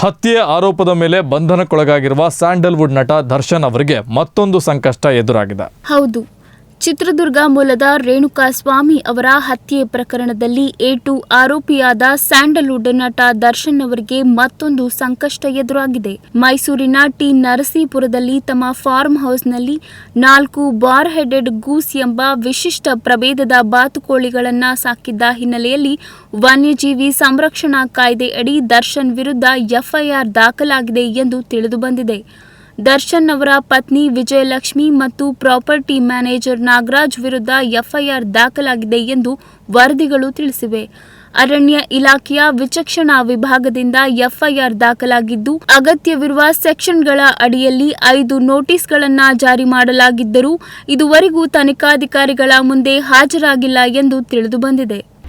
ಹತ್ಯೆ ಆರೋಪದ ಮೇಲೆ ಬಂಧನಕ್ಕೊಳಗಾಗಿರುವ ಸ್ಯಾಂಡಲ್ವುಡ್ ನಟ ದರ್ಶನ್ ಅವರಿಗೆ ಮತ್ತೊಂದು ಸಂಕಷ್ಟ ಎದುರಾಗಿದೆ. ಹೌದು. ಚಿತ್ರದುರ್ಗ ಮೂಲದ ರೇಣುಕಾ ಸ್ವಾಮಿ ಅವರ ಹತ್ಯೆ ಪ್ರಕರಣದಲ್ಲಿ ಏಟು ಆರೋಪಿಯಾದ ಸ್ಯಾಂಡಲ್ವುಡ್ ನಟ ದರ್ಶನ್ ಅವರಿಗೆ ಮತ್ತೊಂದು ಸಂಕಷ್ಟ ಎದುರಾಗಿದೆ. ಮೈಸೂರಿನ ಟಿ ನರಸೀಪುರದಲ್ಲಿ ತಮ್ಮ ಫಾರ್ಮ್ ಹೌಸ್ನಲ್ಲಿ ನಾಲ್ಕು ಬಾರ್ ಹೆಡೆಡ್ ಗೂಸ್ ಎಂಬ ವಿಶಿಷ್ಟ ಪ್ರಭೇದದ ಬಾತುಕೋಳಿಗಳನ್ನು ಸಾಕಿದ್ದ ಹಿನ್ನೆಲೆಯಲ್ಲಿ ವನ್ಯಜೀವಿ ಸಂರಕ್ಷಣಾ ಕಾಯ್ದೆ ಅಡಿ ದರ್ಶನ್ ವಿರುದ್ಧ ಎಫ್ಐಆರ್ ದಾಖಲಾಗಿದೆ ಎಂದು ತಿಳಿದುಬಂದಿದೆ ದರ್ಶನ್ ಅವರ ಪತ್ನಿ ವಿಜಯಲಕ್ಷ್ಮಿ ಮತ್ತು ಪ್ರಾಪರ್ಟಿ ಮ್ಯಾನೇಜರ್ ನಾಗರಾಜ್ ವಿರುದ್ಧ ಎಫ್ಐಆರ್ ದಾಖಲಾಗಿದೆ ಎಂದು ವರದಿಗಳು ತಿಳಿಸಿವೆ. ಅರಣ್ಯ ಇಲಾಖೆಯ ವಿಚಕ್ಷಣಾ ವಿಭಾಗದಿಂದ ಎಫ್ಐಆರ್ ದಾಖಲಾಗಿದ್ದು, ಅಗತ್ಯವಿರುವ ಸೆಕ್ಷನ್ಗಳ ಅಡಿಯಲ್ಲಿ ಐದು ನೋಟಿಸ್ಗಳನ್ನು ಜಾರಿ ಮಾಡಲಾಗಿದ್ದರೂ, ಇದುವರೆಗೂ ತನಿಖಾಧಿಕಾರಿಗಳ ಮುಂದೆ ಹಾಜರಾಗಿಲ್ಲ ಎಂದು ತಿಳಿದುಬಂದಿದೆ